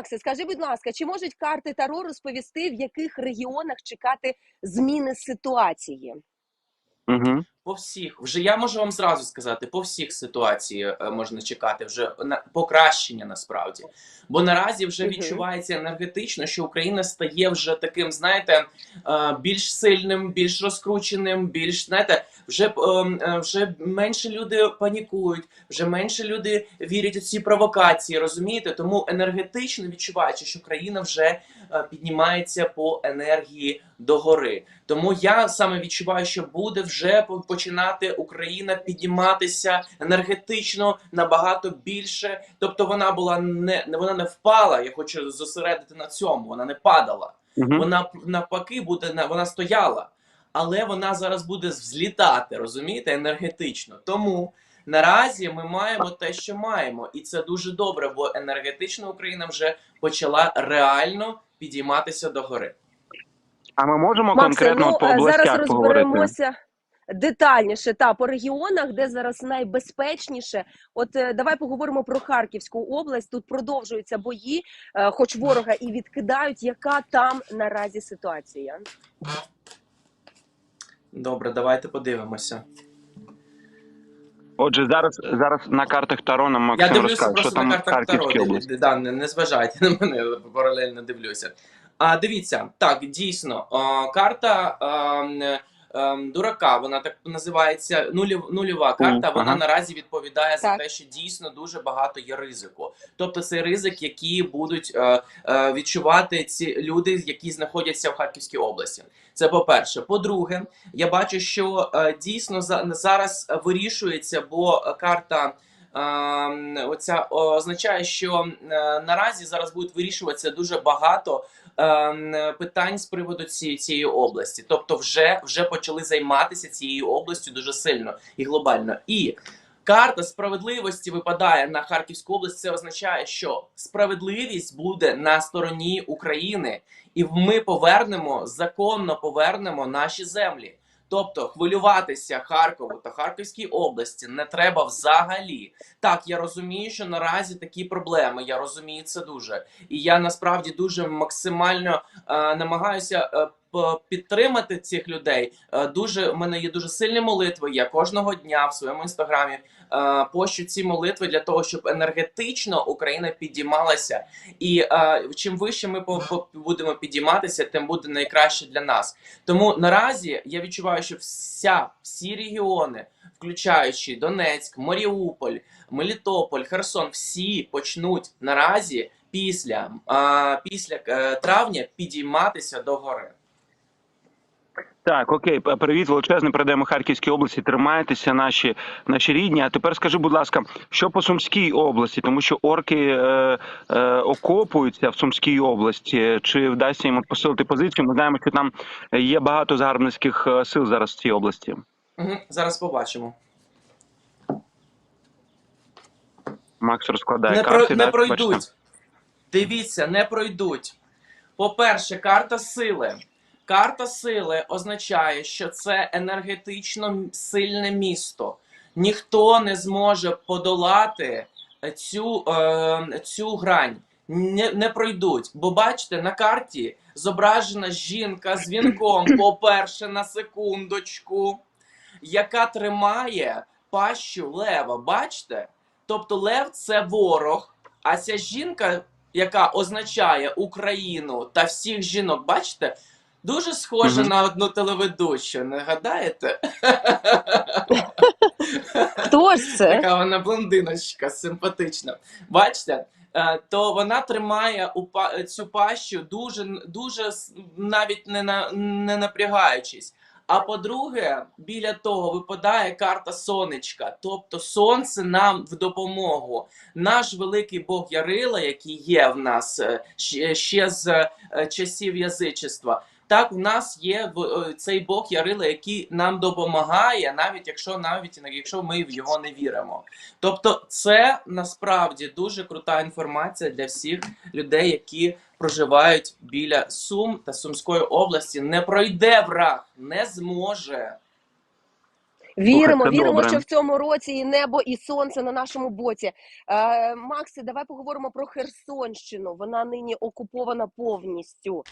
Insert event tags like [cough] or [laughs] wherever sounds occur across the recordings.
Максе, скажи, будь ласка, чи можуть карти Таро розповісти, в яких регіонах чекати зміни ситуації? Угу. По всіх, вже я можу вам зразу сказати, по всіх ситуації е, можна чекати вже на покращення насправді. Бо наразі вже відчувається енергетично, що Україна стає вже таким, знаєте, е, більш сильним, більш розкрученим, більш знаєте, вже е, е, вже менше люди панікують, вже менше люди вірять у ці провокації. Розумієте? Тому енергетично відчуваючи, що країна вже е, піднімається по енергії догори. Тому я саме відчуваю, що буде вже починати Україна підніматися енергетично набагато більше. Тобто вона була не вона не впала. Я хочу зосередити на цьому. Вона не падала. Угу. Вона навпаки буде на вона стояла, але вона зараз буде взлітати, розумієте, енергетично. Тому наразі ми маємо те, що маємо, і це дуже добре, бо енергетична Україна вже почала реально підійматися догори. А ми можемо Максе, конкретно ну по е, областях зараз поговорити? розберемося детальніше та по регіонах, де зараз найбезпечніше. От е, давай поговоримо про Харківську область. Тут продовжуються бої, е, хоч ворога і відкидають. Яка там наразі ситуація? Добре, давайте подивимося. Отже, зараз зараз на картах Таро нам Я Максим дивлюся розкаже, що там на картах Таро. області. Да, не, не зважайте на мене, паралельно дивлюся. А дивіться, так, дійсно, о, карта м, ем, дурака, вона так називається нулів, нульова карта. Вона ага. наразі відповідає за те, що дійсно дуже багато є ризику. Тобто це ризик, який будуть е, е, відчувати ці люди, які знаходяться в Харківській області. Це по-перше. По-друге, я бачу, що е, дійсно за, зараз вирішується, бо карта. Ем, Оця означає, що е, наразі зараз будуть вирішуватися дуже багато ем, питань з приводу цієї, цієї області. Тобто, вже, вже почали займатися цією областю дуже сильно і глобально. І карта справедливості випадає на Харківську область. Це означає, що справедливість буде на стороні України, і ми повернемо законно повернемо наші землі. Тобто хвилюватися Харкову та Харківській області не треба взагалі. Так, я розумію, що наразі такі проблеми. Я розумію це дуже, і я насправді дуже максимально е, намагаюся е, підтримати цих людей. Е, дуже в мене є дуже сильні молитви. Я кожного дня в своєму інстаграмі е, пощу ці молитви для того, щоб енергетично Україна підіймалася. І е, чим вище ми будемо підійматися, тим буде найкраще для нас. Тому наразі я відчуваю, що вся всі регіони, включаючи Донецьк, Маріуполь, Мелітополь, Херсон, всі почнуть наразі після, після е, травня підійматися до гори. Так, окей, привіт, величезний. Передаємо Харківській області. Тримайтеся, наші наші рідні. А тепер скажи, будь ласка, що по Сумській області, тому що орки е, е, окопуються в Сумській області. Чи вдасться їм посилити позицію? Ми знаємо, що там є багато загарбницьких е, сил зараз в цій області. Угу, зараз побачимо. Макс розкладає не, карти. про, не так? пройдуть. Бачите? Дивіться, не пройдуть. По-перше, карта сили. Карта сили означає, що це енергетично сильне місто. Ніхто не зможе подолати цю, е, цю грань. Не, не пройдуть. Бо бачите, на карті зображена жінка з вінком, [clears throat] по-перше, на секундочку, яка тримає пащу лева. Бачите? Тобто лев це ворог, а ця жінка, яка означає Україну та всіх жінок, бачите, дуже схожа Мгм. на одну телеведучу, не гадаєте? Хто ж це? Така вона блондиночка, симпатична. Бачите? Е, То вона тримає цю пащу дуже, дуже навіть не, на, не напрягаючись. А по-друге, біля того випадає карта сонечка, тобто сонце нам в допомогу. Наш великий Бог Ярила, який є в нас е, ще, ще з е, часів язичества. Так, в нас є е, цей Бог Ярила, який нам допомагає, навіть якщо навіть якщо ми в його не віримо. Тобто, це насправді дуже крута інформація для всіх людей, які проживають біля Сум та Сумської області. Не пройде враг, не зможе. Віримо, це віримо, добре. що в цьому році і небо, і сонце на нашому боці. Е, Макси, давай поговоримо про Херсонщину. Вона нині окупована повністю.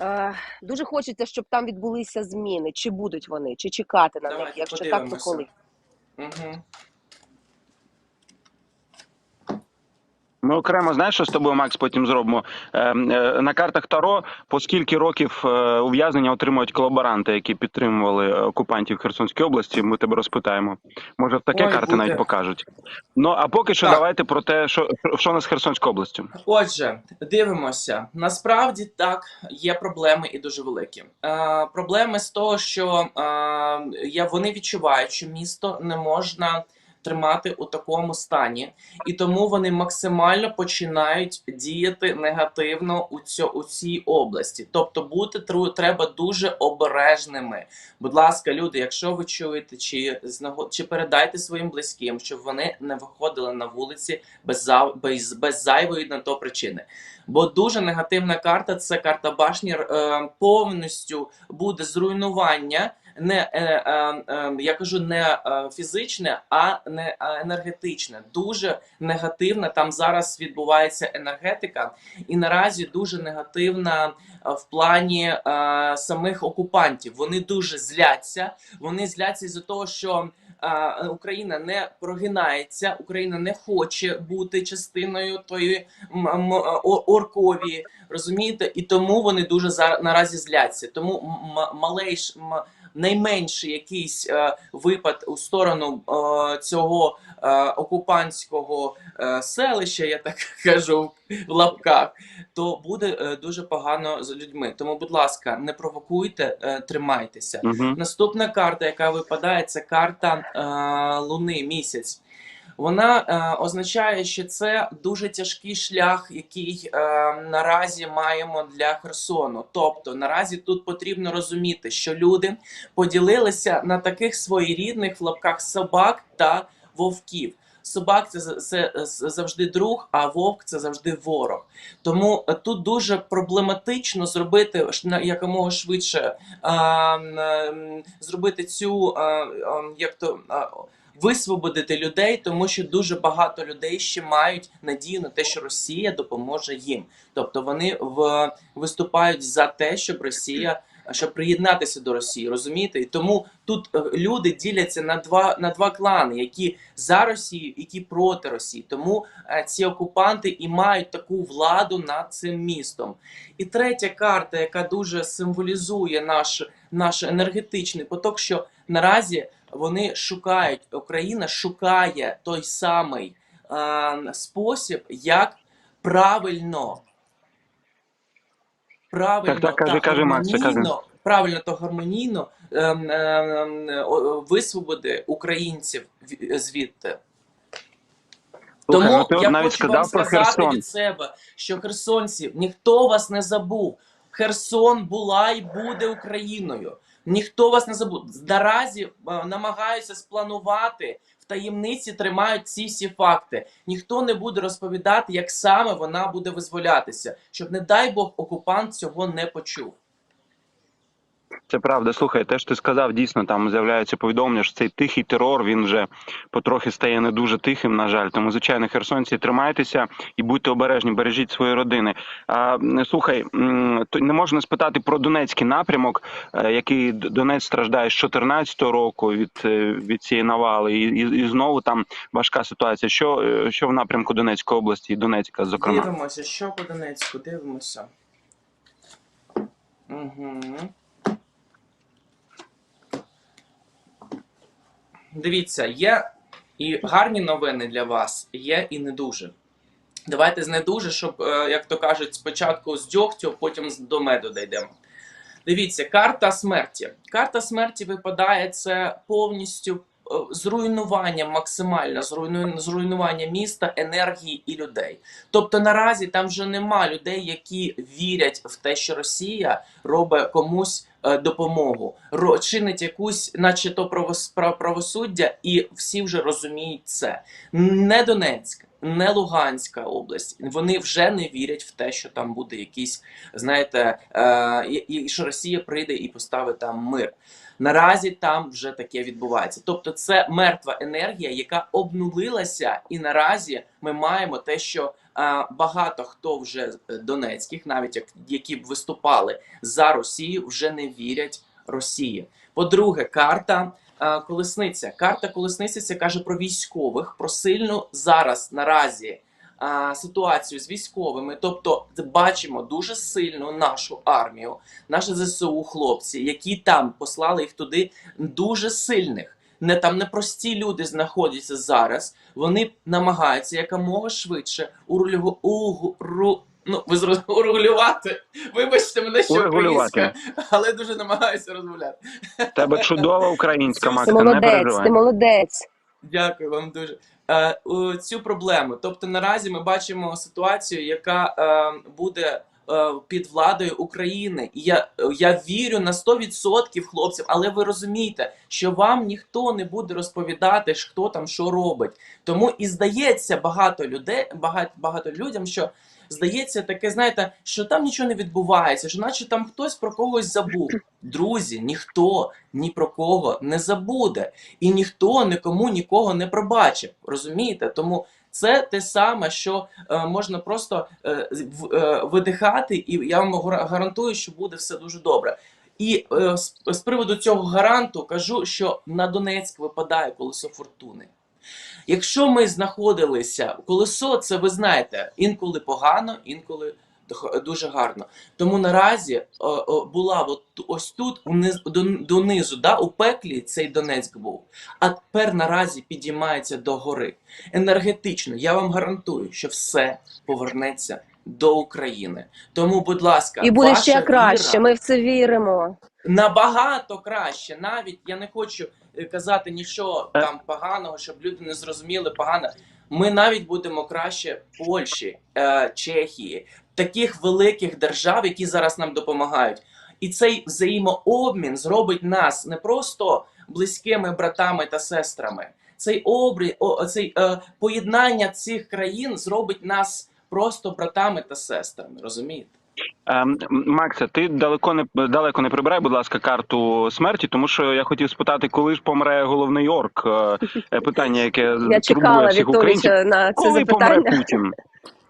Е, дуже хочеться, щоб там відбулися зміни. Чи будуть вони, чи чекати на них? якщо Якщо так, то коли? Угу. Ми окремо знаєш, що з тобою, Макс, потім зробимо Е, е, на картах Таро. По скільки років е, ув'язнення отримують колаборанти, які підтримували окупантів Херсонської області? Ми тебе розпитаємо. Може, в таке Ой, карти буде. навіть покажуть. Ну а поки що, Так. давайте про те, що що нас Херсонською областю. Отже, дивимося. Насправді так є проблеми і дуже великі. Е, проблеми з того, що е, я, вони відчувають, що місто не можна тримати у такому стані, і тому вони максимально починають діяти негативно у, цьо, у цій області. Тобто бути треба дуже обережними. Будь ласка, люди, якщо ви чуєте, чи чи передайте своїм близьким, щоб вони не виходили на вулиці без, без, без зайвої на то причини. Бо дуже негативна карта це карта башні. Е, повністю буде зруйнування. Не е, е, е, я кажу не е, фізичне, а не енергетичне. Дуже негативна. Там зараз відбувається енергетика, і наразі дуже негативна в плані самих окупантів. Вони дуже зляться. Вони зляться із-за того, що Україна не прогинається, Україна не хоче бути частиною тої оркові, розумієте? І тому вони дуже наразі зляться. Тому малейш найменший якийсь е, випад у сторону е, цього е, окупантського е, селища, я так [laughs] кажу в лапках, то буде е, дуже погано з людьми. Тому, будь ласка, не провокуйте, е, тримайтеся. Угу. Наступна карта, яка випадає, це карта е, Луни місяць. Вона е, означає, що це дуже тяжкий шлях, який е, наразі маємо для Херсону. Тобто наразі тут потрібно розуміти, що люди поділилися на таких своєрідних в лапках собак та вовків. Собак це, це завжди друг, а вовк це завжди ворог. Тому е, тут дуже проблематично зробити якомога швидше а, м, м, зробити цю а, а, як то а, висвободити людей, тому що дуже багато людей ще мають надію на те, що Росія допоможе їм. Тобто вони в виступають за те, щоб Росія. Щоб приєднатися до Росії, розумієте? І тому тут е, люди діляться на два на два клани, які за Росію, які проти Росії. Тому е, ці окупанти і мають таку владу над цим містом. І третя карта, яка дуже символізує наш, наш енергетичний поток, що наразі вони шукають, Україна шукає той самий е, спосіб, як правильно. Правильно Так, так, та кажи, Макс, кажи. гармонійно, правильно та гармонійно ем, ем, о- висвободи українців звідти. Слухай, Тому ну я навіть хочу вам про сказати Херсон. від себе, що херсонці, ніхто вас не забув. Херсон була і буде Україною. Ніхто вас не забуде. Наразі е, намагаються спланувати в таємниці, тримають ці всі факти. Ніхто не буде розповідати, як саме вона буде визволятися, щоб, не дай Бог, окупант цього не почув. Це правда. Слухай, те, що ти сказав, дійсно там з'являється повідомлення, що цей тихий терор він вже потрохи стає не дуже тихим. На жаль, тому звичайно, херсонці, тримайтеся і будьте обережні, бережіть свої родини. А слухай, не можна спитати про Донецький напрямок, е, який Донець страждає з 14-го року від, е, від цієї навали, і, і, і знову там важка ситуація. Що, е, що в напрямку Донецької області і Донецька, зокрема? Дивимося, що по Донецьку, дивимося. Угу. Дивіться, є і гарні новини для вас, є і не дуже. Давайте з не дуже, щоб, е, як то кажуть, спочатку з дьогтю, потім до меду дійдемо. Дивіться, карта смерті. Карта смерті випадає це повністю зруйнування, максимальне зруйну- зруйнування міста, енергії і людей. Тобто наразі там вже нема людей, які вірять в те, що Росія робить комусь е, допомогу, чинить якусь, наче то правос- правосуддя, і всі вже розуміють це. Не Донецьк, не Луганська область. Вони вже не вірять в те, що там буде якийсь, знаєте, е, і, що Росія прийде і поставить там мир. Наразі там вже таке відбувається. Тобто, це мертва енергія, яка обнулилася, і наразі ми маємо те, що е, багато хто вже з донецьких, навіть як які б виступали за Росію, вже не вірять Росії. По-друге, карта е, колесниця. Карта колесниця це каже про військових, про сильну зараз наразі е, ситуацію з військовими. Тобто, бачимо дуже сильну нашу армію, наші ЗСУ хлопці, які там послали їх туди дуже сильних. Не там не прості люди знаходяться зараз. Вони намагаються якомога швидше урегулю... угру... ну, ви зрозуміли, [laughs] урегулювати. Вибачте мене, що українська, але дуже намагаюся розмовляти. Тебе чудова українська Ти Ти молодець, не переживай. ти молодець. Дякую вам дуже. Е, цю проблему. Тобто наразі ми бачимо ситуацію, яка е, буде під владою України. І я, я вірю на 100% хлопців, але ви розумієте, що вам ніхто не буде розповідати, хто там що робить. Тому і здається багато людей, багато, багато людям, що. Здається, таке, знаєте, що там нічого не відбувається, що наче там хтось про когось забув. Друзі, ніхто ні про кого не забуде і ніхто нікому нікого не пробачив. Розумієте? Тому це те саме, що е, можна просто е, е, видихати, і я вам гара- гарантую, що буде все дуже добре. І з, приводу цього гаранту кажу, що на Донецьк випадає колесо фортуни. Якщо ми знаходилися, колесо, це ви знаєте, інколи погано, інколи дуже гарно. Тому наразі о, о, була от ось тут, униз, дон- донизу, да, у пеклі цей Донецьк був. А тепер наразі підіймається до гори. Енергетично, я вам гарантую, що все повернеться до України. Тому, будь ласка, І буде ваша ще краще. віра Ми в це віримо. набагато краще. Навіть я не хочу е, казати нічого Е. там поганого, щоб люди не зрозуміли погано. Ми навіть будемо краще Польщі, е, Чехії, таких великих держав, які зараз нам допомагають. І цей взаємообмін зробить нас не просто близькими братами та сестрами. Цей обрі, о, цей е, поєднання цих країн зробить нас просто братами та сестрами. Розумієте? Ем, Макса, ти далеко не далеко не прибирай, будь ласка, карту смерті, тому що я хотів спитати, коли ж помре головний орк. Е, е, Питання, яке Я турбує чекала всіх українців. На це Коли помре. Путін?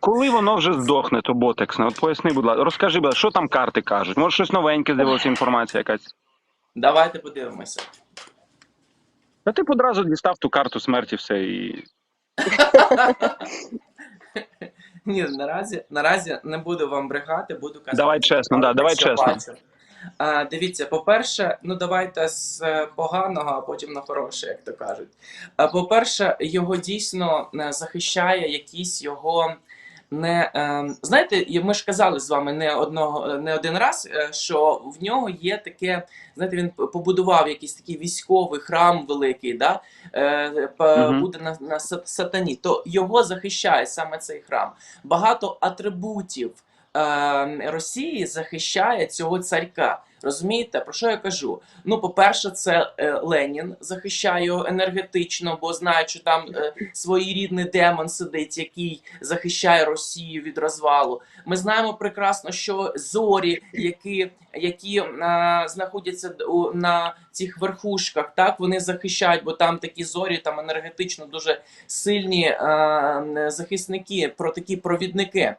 Коли воно вже здохне, то ботексне? От поясни, будь ласка, розкажи, будь ласка, що там карти кажуть? Може, щось новеньке з'явилася інформація якась? Давайте подивимося. Та ти б одразу дістав ту карту смерті, все і. [laughs] Ні, наразі, наразі не буду вам брехати, буду казати. Давай чесно, да, давай чесно. бачу. А, дивіться, по-перше, ну давайте з е, поганого, а потім на хороше, як то кажуть. По-перше, його дійсно е, захищає якісь його. Не е, знаєте, ми ж казали з вами не одного не один раз, е, що в нього є таке. Знаєте, він побудував якийсь такий військовий храм великий, да е, буде на, на сатані. То його захищає саме цей храм. Багато атрибутів е, Росії захищає цього царька. Розумієте, про що я кажу? Ну, по-перше, це е, Ленін захищає його енергетично, бо знає, що там е, своєрідний демон сидить, який захищає Росію від розвалу. Ми знаємо прекрасно, що зорі, які, які е, знаходяться на цих верхушках, так вони захищають, бо там такі зорі, там енергетично дуже сильні е, захисники, про такі провідники.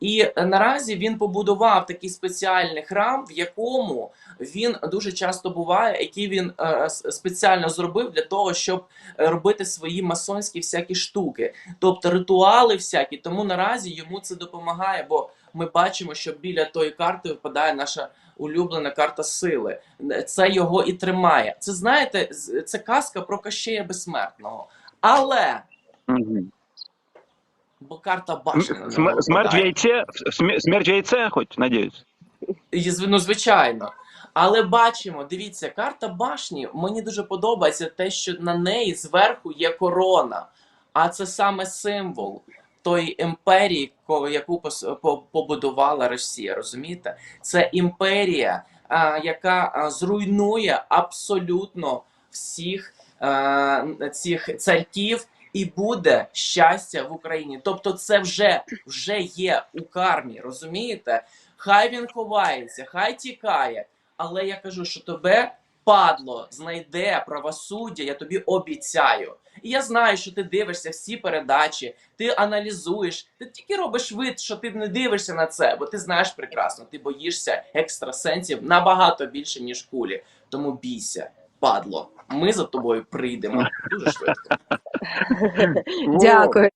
І наразі він побудував такий спеціальний храм, в якому він дуже часто буває, який він е, спеціально зробив для того, щоб робити свої масонські всякі штуки, тобто ритуали всякі. Тому наразі йому це допомагає, бо ми бачимо, що біля тої карти випадає наша. Улюблена карта сили, це його і тримає. Це знаєте, це казка про Кощея безсмертного. Але бо карта башня Смерть в яйце? Смерть в яйце, хоч, надіюсь. Ну, звичайно. Але бачимо, дивіться, карта башні. Мені дуже подобається те, що на неї зверху є корона. А це саме символ тої імперії, яку побудувала Росія. Розумієте? Це імперія, яка зруйнує абсолютно всіх цих царьків і буде щастя в Україні. Тобто, це вже, вже є у кармі, розумієте? Хай він ховається, хай тікає. Але я кажу, що тебе падло знайде правосуддя, я тобі обіцяю. І я знаю, що ти дивишся всі передачі, ти аналізуєш, ти тільки робиш вид, що ти не дивишся на це, бо ти знаєш прекрасно, ти боїшся екстрасенсів набагато більше, ніж кулі. Тому бійся, падло. Ми за тобою прийдемо дуже швидко. Дякую.